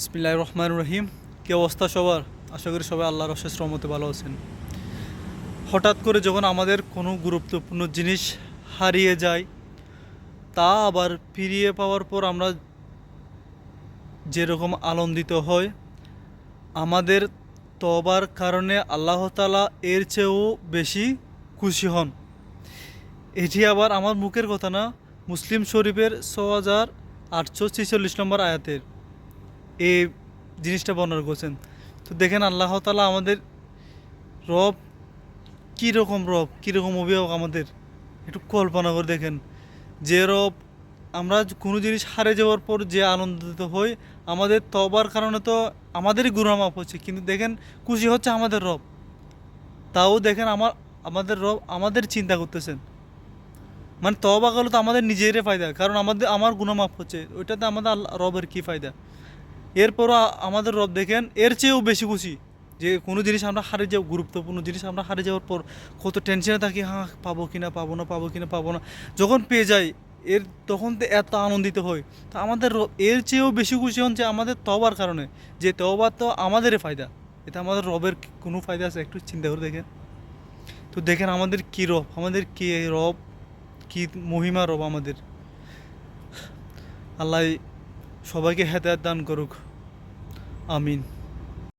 ইসমিল্লাহ রহমান রহিম কি অবস্থা সবার? আশা করি সবাই আল্লাহর অশেষ রহমতে ভালো আছেন। হঠাৎ করে যখন আমাদের কোনো গুরুত্বপূর্ণ জিনিস হারিয়ে যায়, তা আবার ফিরিয়ে পাওয়ার পর আমরা যেরকম আনন্দিত হয় আমাদের তবার কারণে আল্লাহ তালা এর চেয়েও বেশি খুশি হন। এটি আবার আমার মুখের কথা না, মুসলিম শরীফের ছ হাজার আটশো ছেচল্লিশ নম্বর আয়াতের। এই জিনিসটা বর্ণনা করছেন। তো দেখেন আল্লাহ তালা আমাদের রব কীরকম রব কীরকম অভিভাবক আমাদের, একটু কল্পনা করে দেখেন। যে রব, আমরা কোনো জিনিস হারে যাওয়ার পর যে আনন্দিত হই, আমাদের তবার কারণে তো আমাদেরই গুণামাপ হচ্ছে। কিন্তু দেখেন, খুশি হচ্ছে আমাদের রব। তাও দেখেন আমার, আমাদের রব আমাদের চিন্তা করতেছেন। মানে তবা করলে তো আমাদের নিজেরই ফায়দা, কারণ আমাদের, আমার গুণমাপ হচ্ছে। ওইটাতে আমাদের রবের কী ফায়দা? এরপরও আমাদের রব দেখেন, এর চেয়েও বেশি খুশি যে কোনো জিনিস আমরা হারিয়ে যাও গুরুত্বপূর্ণ জিনিস আমরা হারিয়ে যাওয়ার পর কত টেনশনে থাকি হ্যাঁ পাবো কি না, পাবো না, পাবো কি না, পাবো না। যখন পেয়ে যাই, এর তখন তো এত আনন্দিত হয় তো আমাদের এর চেয়েও বেশি খুশি হন যে আমাদের তবার কারণে। যে তবার তো আমাদেরই ফায়দা। এটা আমাদের রবের কোনো ফায়দা আছে? একটু চিন্তা করে দেখেন। তো দেখেন আমাদের কী রব? আমাদের কী রব? কী মহিমা রব আমাদের? আল্লাহ সবাইকে হেদায়ত দান করুক। আমিন।